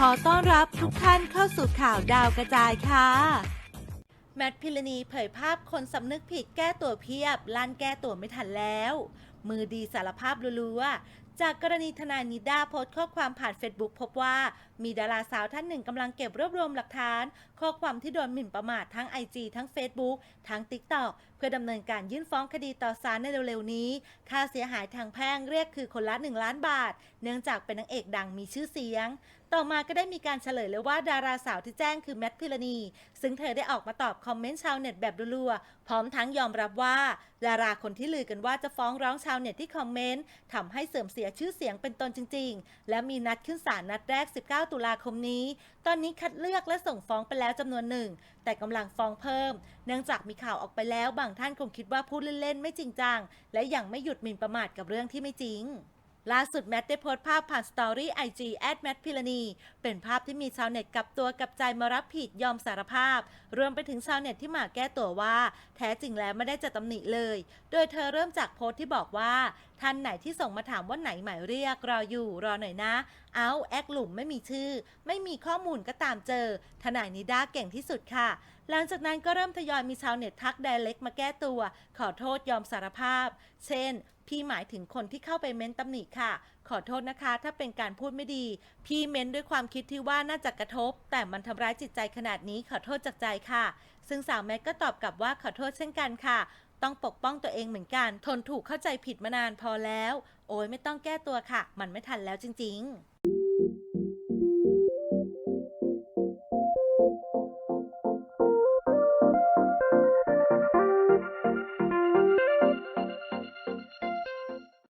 ขอต้อนรับทุกท่านเข้าสู่ข่าวดาวกระจายค่ะ แมทพิรณีเผยภาพคนสำนึกผิดแก้ตัวเพียบลั่นแก้ตัวไม่ทันแล้ว มือดีสารภาพรัวๆ จากกรณีทนายนิด้าโพสต์ข้อความผ่านเฟซบุ๊กพบว่า มีดาราสาวท่านหนึ่งกำลังเก็บรวบรวมหลักฐาน ข้อความที่โดนหมิ่นประมาททั้ง IG ทั้ง Facebook ทั้ง TikTok เพื่อดำเนินการยื่นฟ้องคดีต่อศาลในเร็วๆ นี้ ค่าเสียหายทางแพ่งเรียกคือคนละ 1 ล้านบาท เนื่องจากเป็นนางเอกดังมีชื่อเสียง ต่อมาก็ได้มีการเฉลยเลยว่าดาราสาวที่แจ้งคือแมทพิรณี ซึ่งเธอได้ออกมาตอบคอมเมนต์ชาวเน็ตแบบรัวๆพร้อมทั้งยอมรับว่า ดาราคนที่ลือกันว่าจะฟ้องร้องชาวเน็ตที่คอมเมนต์ทำให้เสื่อมเสียชื่อเสียงเป็นตนจริง ๆ และมีนัดขึ้นศาลนัดแรก 19 ตุลาคมนี้ ตอนนี้คัดเลือกและส่งฟ้องไปแล้วจำนวนหนึ่ง แต่กำลังฟ้องเพิ่ม เนื่องจากมีข่าวออกไปแล้วบางท่านคงคิดว่าพูดเล่นๆไม่จริงจัง และยังไม่หยุดหมิ่นประมาทกับเรื่องที่ไม่จริง ล่าสุดแมทได้โพสต์ภาพผ่านสตอรี่ไอจีแอดแมทพิรณีเป็นภาพที่มีชาวเน็ตกับตัวกับใจมารับผิดยอมสารภาพ รวมไปถึงชาวเน็ตที่มาแก้ตัวว่า แท้จริงแล้วไม่ได้จะตำหนิเลย โดยเธอเริ่มจากโพสต์ที่บอกว่า ท่านไหนที่ส่งมาถามว่าไหนหมายเรียกรออยู่รอหน่อยนะ เอาแอคหลุมไม่มีชื่อ ไม่มีข้อมูลก็ตามเจอ ทนายนิด้าเก่งที่สุดค่ะหลังจากนั้นก็เริ่มทยอยมีชาวเน็ตทักไดเล็กมาแก้ตัว ขอโทษยอมสารภาพ เช่น พี่หมายถึงคนที่เข้าไปเม้นตำหนิค่ะ ขอโทษนะคะ ถ้าเป็นการพูดไม่ดี พี่เม้นด้วยความคิดที่ว่าน่าจะกระทบ แต่มันทำร้ายจิตใจขนาดนี้ขอโทษจากใจค่ะ ซึ่งสาวแมทก็ตอบกลับว่าขอโทษเช่นกันค่ะ ต้องปกป้องตัวเองเหมือนกัน ทนถูกเข้าใจผิดมานานพอแล้ว โอ้ยไม่ต้องแก้ตัวค่ะ มันไม่ทันแล้วจริง ๆ